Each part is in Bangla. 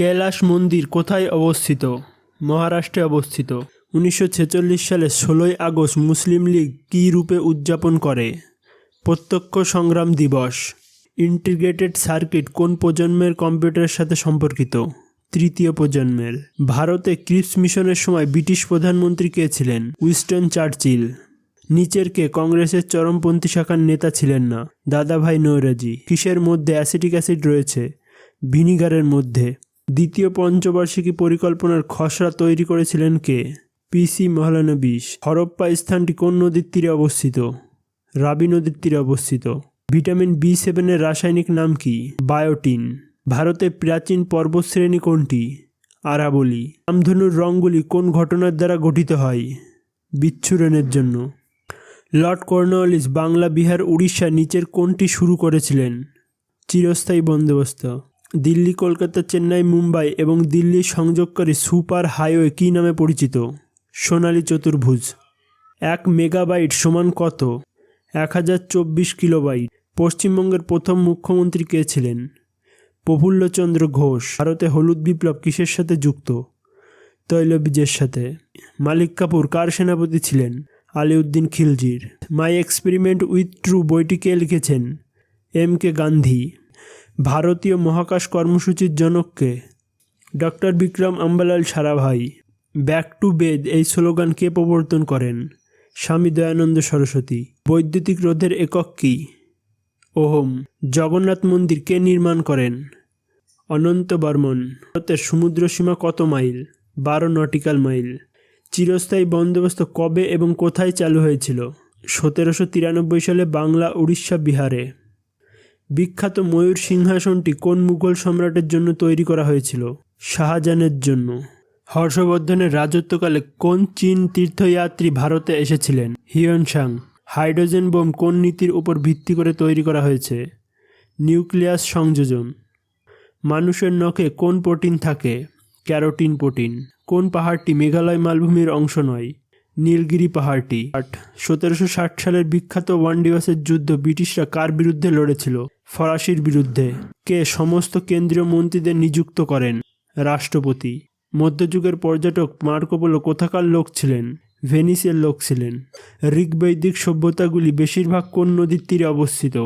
কৈলাস মন্দির কোথায় অবস্থিত? মহারাষ্ট্রে অবস্থিত। উনিশশো ছেচল্লিশ সালে ষোলোই আগস্ট মুসলিম লীগ কী রূপে উদযাপন করে? প্রত্যক্ষ সংগ্রাম দিবস। ইন্টিগ্রেটেড সার্কিট কোন প্রজন্মের কম্পিউটারের সাথে সম্পর্কিত? তৃতীয় প্রজন্মের। ভারতে ক্রিপস মিশনের সময় ব্রিটিশ প্রধানমন্ত্রী কে ছিলেন? Winston Churchill. নিচের কে কংগ্রেসের চরমপন্থী শাখার নেতা ছিলেন না? দাদাভাই নৈরাজি। কিসের মধ্যে অ্যাসিটিক অ্যাসিড রয়েছে? ভিনিগারের মধ্যে। দ্বিতীয় পঞ্চবার্ষিকী পরিকল্পনার খসড়া তৈরি করেছিলেন কে? পিসি মহলানবিশ হরপ্পা স্থানটি কোন নদীর তীরে অবস্থিত? রাবি নদীর তীরে অবস্থিত। ভিটামিন বি সেভেনের রাসায়নিক নাম কি? বায়োটিন। ভারতে প্রাচীন পর্বতশ্রেণী কোনটি? আরাবলি। রামধনুর রঙগুলি কোন ঘটনার দ্বারা গঠিত হয়? বিচ্ছুরণের জন্য। লর্ড কর্নওয়ালিস বাংলা, বিহার, উড়িষ্যা নিচের কোনটি শুরু করেছিলেন? চিরস্থায়ী বন্দোবস্ত। দিল্লি, কলকাতা, চেন্নাই, মুম্বাই এবং দিল্লি সংযোগকারী সুপার হাইওয়ে কী নামে পরিচিত? সোনালী চতুর্ভুজ। এক মেগাবাইট সমান কত? এক হাজার চব্বিশ কিলোবাইট। পশ্চিমবঙ্গের প্রথম মুখ্যমন্ত্রী কে ছিলেন? প্রফুল্লচন্দ্র ঘোষ। ভারতে হলুদ বিপ্লব কিসের সাথে যুক্ত? তৈলবীজের সাথে। মালিক কাপুর কার সেনাপতি ছিলেন? আলিউদ্দিন খিলজির। মাই এক্সপেরিমেন্ট উইথ ট্রু বইটি কে লিখেছেন? M K Gandhi. ভারতীয় মহাকাশ কর্মসূচির জনককে doctor Vikram Ambalal Sarabhai, back to Veda এই স্লোগান কে প্রবর্তন করেন? স্বামী দয়ানন্দ সরস্বতী। বৈদ্যুতিক রোধের একক কী? ওহম। জগন্নাথ মন্দির কে নির্মাণ করেন? অনন্ত বর্মন। ভারতের সমুদ্র সীমা কত মাইল? বারো নটিক্যাল মাইল। চিরস্থায়ী বন্দোবস্ত কবে এবং কোথায় চালু হয়েছিল? সতেরোশো তিরানব্বই সালে বাংলা উড়িষ্যা বিহারে। বিখ্যাত ময়ূর সিংহাসনটি কোন মুঘল সম্রাটের জন্য তৈরি করা হয়েছিল? শাহজাহানের জন্য। হর্ষবর্ধনের রাজত্বকালে কোন চীন তীর্থযাত্রী ভারতে এসেছিলেন? হিয়নসাং। হাইড্রোজেন বোম কোন নীতির উপর ভিত্তি করে তৈরি করা হয়েছে? নিউক্লিয়াস সংযোজন। মানুষের নখে কোন প্রোটিন থাকে? Carotene protein. কোন পাহাড়টি মেঘালয় মালভূমির অংশ নয়? নীলগিরি পাহাড়টি। আট। সতেরোশো সালের বিখ্যাত ওয়ান দিবসের যুদ্ধ ব্রিটিশরা কার বিরুদ্ধে লড়েছিল? ফরাসির বিরুদ্ধে কে সমস্ত কেন্দ্রীয় মন্ত্রীদের নিযুক্ত করেন? রাষ্ট্রপতি। মধ্যযুগের পর্যটক মার্কোপোলো কোথাকার লোক ছিলেন? ভেনিসের লোক ছিলেন। ঋগ্বৈদিক সভ্যতাগুলি বেশিরভাগ কোন নদীর তীরে অবস্থিত?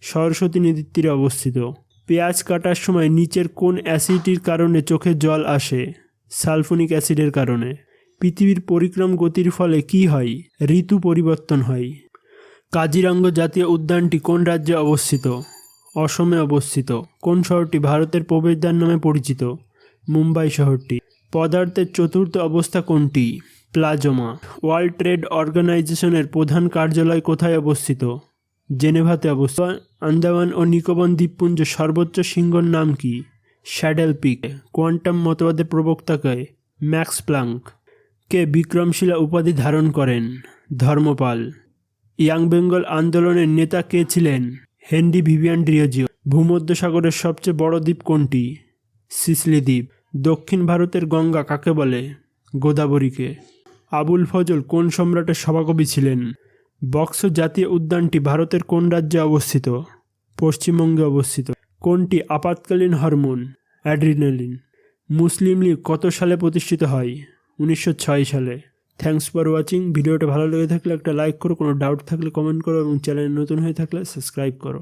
সরস্বতী নদীর তীরে অবস্থিত। পেঁয়াজ কাটার সময় নিচের কোন অ্যাসিডটির কারণে চোখে জল আসে? সালফোনিক অ্যাসিডের কারণে। পৃথিবীর পরিক্রম গতির ফলে কি হয়? ঋতু পরিবর্তন হয়। কাজিরাঙ্গ জাতীয় উদ্যানটি কোন রাজ্যে অবস্থিত? অসমে অবস্থিত। কোন শহরটি ভারতের প্রবেশদ্বার নামে পরিচিত? মুম্বাই শহরটি। পদার্থের চতুর্থ অবস্থা কোনটি? প্লাজমা। ওয়ার্ল্ড ট্রেড অর্গানাইজেশনের প্রধান কার্যালয় কোথায় অবস্থিত? জেনেভাতে অবস্থিত। আন্দামান ও নিকোবন দ্বীপপুঞ্জ সর্বোচ্চ সিংহর নাম কি? শ্যাডেল পিক। কোয়ান্টাম মতবাদের প্রবক্তাকে ম্যাক্স প্লাঙ্ক। কে বিক্রমশিলা উপাধি ধারণ করেন? ধর্মপাল। ইয়াং বেঙ্গল আন্দোলনের নেতা কে ছিলেন? হেনরি ভিভিয়ান ড্রিওজিও ভূমধ্যসাগরের সবচেয়ে বড় দ্বীপ কোনটি? সিসলি দ্বীপ। দক্ষিণ ভারতের গঙ্গা কাকে বলে? গোদাবরীকে। আবুল ফজল কোন সম্রাটের সভাকবি ছিলেন? বক্স জাতীয় উদ্যানটি ভারতের কোন রাজ্যে অবস্থিত? পশ্চিমবঙ্গে অবস্থিত। কোনটি আপাতকালীন হরমোন? অ্যাড্রিনালিন। মুসলিম লীগ কত সালে প্রতিষ্ঠিত হয়? উনিশশো ছয় সালে। থ্যাংকস ফর ওয়াচিং ভিডিওটা ভালো লেগে থাকলে একটা লাইক করো, কোনো ডাউট থাকলে কমেন্ট করো এবং চ্যানেল নতুন হয়ে থাকলে সাবস্ক্রাইব করো।